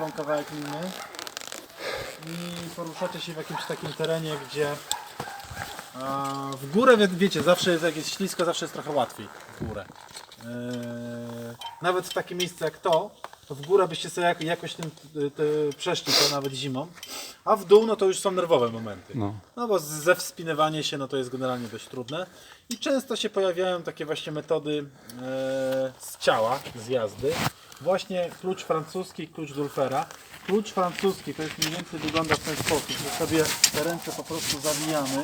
wam kawałek liny i poruszacie się w jakimś takim terenie, gdzie a, w górę, wie, wiecie, zawsze jest, jak jest ślisko, zawsze jest trochę łatwiej w górę. Eee, nawet w takie miejsce jak to, to w górę byście sobie jak, jakoś tym y, y, przeszli to nawet zimą, a w dół no to już są nerwowe momenty. No. No bo ze wspinawanie się no to jest generalnie dość trudne i często się pojawiają takie właśnie metody e, z ciała, z jazdy. Właśnie klucz francuski, klucz Dulfera. Klucz francuski to jest mniej więcej wygląda w ten sposób, że sobie te ręce po prostu zawijamy.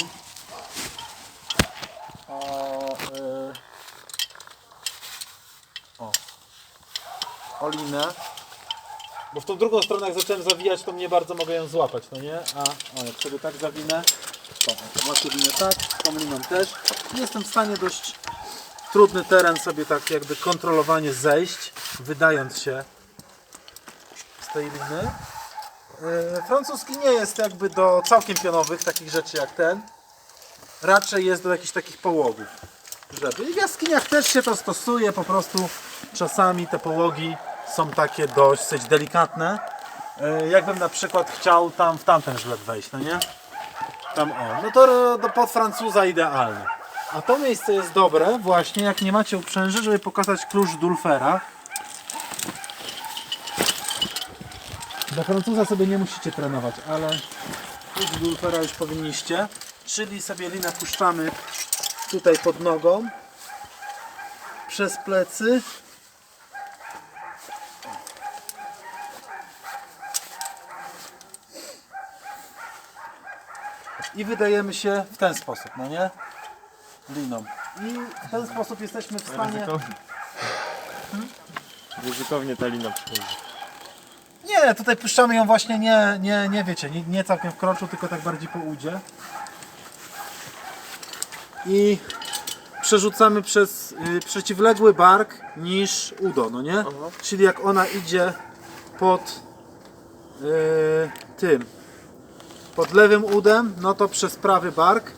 O, e, o, o linę. Bo w tą drugą stronę jak zacząłem zawijać, to mnie bardzo mogę ją złapać, no nie? A o, jak sobie tak zawinę, to łapię linę tak, tą liną też. Jestem w stanie dość trudny teren sobie tak jakby kontrolowanie zejść, wydając się z tej liny. Yy, francuski nie jest jakby do całkiem pionowych takich rzeczy jak ten. Raczej jest do jakichś takich połogów. Żeby. I w jaskiniach też się to stosuje, po prostu czasami te połogi są takie dosyć delikatne. Yy, Jakbym na przykład chciał tam w tamten żleb wejść, no nie? Tam o, no to do pod Francuza idealne. A to miejsce jest dobre właśnie jak nie macie uprzęży, żeby pokazać klucz Dulfera. Do Francuza sobie nie musicie trenować, ale klucz Dulfera już powinniście. Czyli sobie linę puszczamy tutaj pod nogą, przez plecy. I wydajemy się w ten sposób, no nie? Liną. I w ten sposób jesteśmy w stanie... Ryzykownie. Ryzykownie ta lina przychodzi. Nie, tutaj puszczamy ją właśnie nie, nie, nie wiecie, nie, nie całkiem w kroczu, tylko tak bardziej po udzie. I przerzucamy przez y, przeciwległy bark niż udo, no nie? Czyli jak ona idzie pod y, tym, pod lewym udem, no to przez prawy bark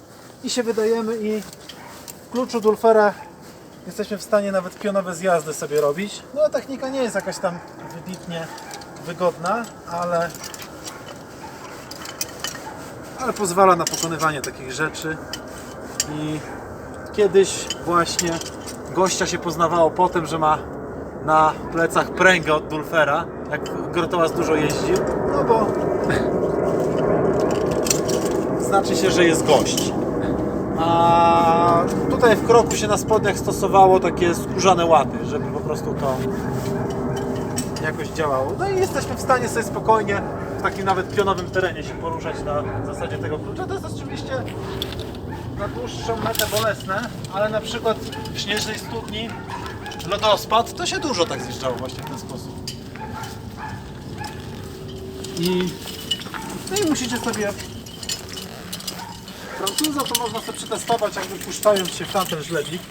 i się wydajemy i kluczu Dulfera jesteśmy w stanie nawet pionowe zjazdy sobie robić. No technika nie jest jakaś tam wybitnie wygodna, ale ale pozwala na pokonywanie takich rzeczy i kiedyś właśnie gościa się poznawało po tym, że ma na plecach pręgę od Dulfera, jak Grotołaz dużo jeździł, no bo znaczy się, że jest gość. A tutaj w kroku się na spodniach stosowało takie skórzane łaty, żeby po prostu to jakoś działało. No i jesteśmy w stanie sobie spokojnie w takim nawet pionowym terenie się poruszać na zasadzie tego klucza. To jest oczywiście na dłuższą metę bolesne, ale na przykład w śnieżnej studni lodospad to się dużo tak zjeżdżało właśnie w ten sposób. I, no i musicie sobie Francuza, to można sobie przetestować, jakby puszczając się w tamten żlebik.